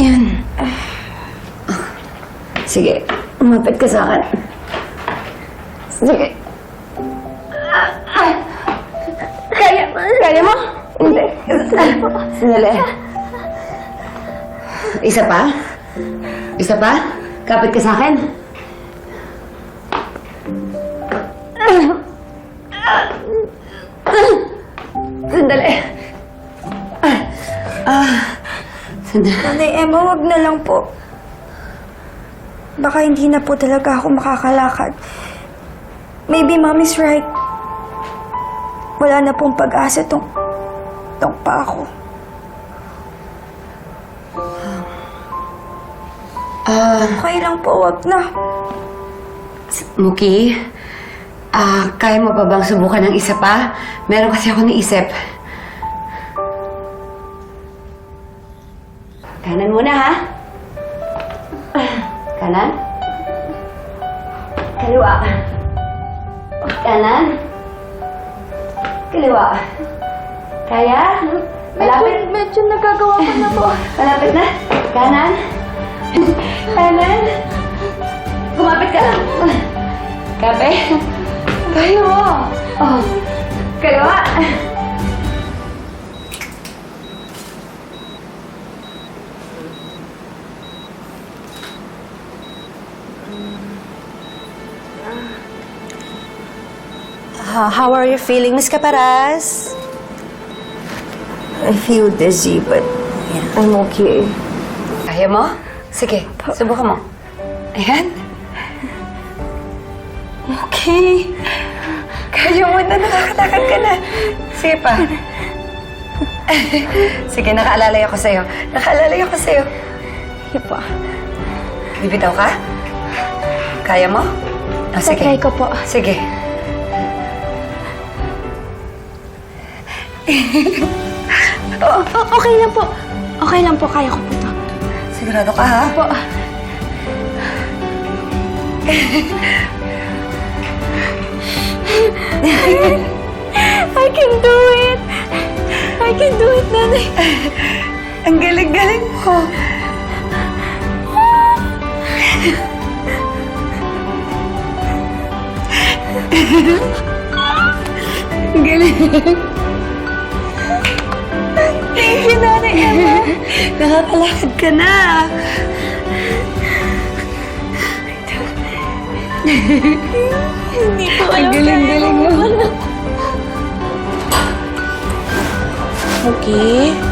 Yan. Sige, umapit ka sa akin. Sige. Kaya mo? Kaya mo? Hindi. Sandali. Isa pa? Isa pa? Kapit ka sa akin. Sandali. Ah. Sandali. Nanay Emma, wag na lang po. Baka hindi na po talaga ako makakalakad. Maybe mommy's right. Wala na pong pag-asa tong, tong pa ako. Ah, Okay lang po, wag na. Muki, ah, kaya mo pa bang subukan ng isa pa? Meron kasi ako naisip. Kanan muna, ha? Kanan. Kaliwa. Kanan. Kaliwa. Kaya? Malapit. medyo nagagawa ko na po. Malapit na. Kanan. Kanan. Kumapit ka lang. Kape. Kaya mo. Oh. Uh, how are you feeling, Miss Caparas? I feel dizzy, but I'm okay. Kaya mo? Sige, subukan mo. Ayan. Okay. Kaya mo na, nakakatakad ka na. Sige pa. Sige, nakaalalay ako sa'yo. Nakaalalay ako sa'yo. Sige po. Bibitaw ka? Kaya mo? Ah, sige. Tatry ko po. Sige. O- o- okay lang po. Okay lang po, kaya ko po to. Sigurado ka, ha? Po. I can do it! I can do it, nanay. Ang galing-galing mo. galing. Thank you, nanay Emma. Nakakalakad ka na. Hindi ko Ang alam galing-galing mo. Okay.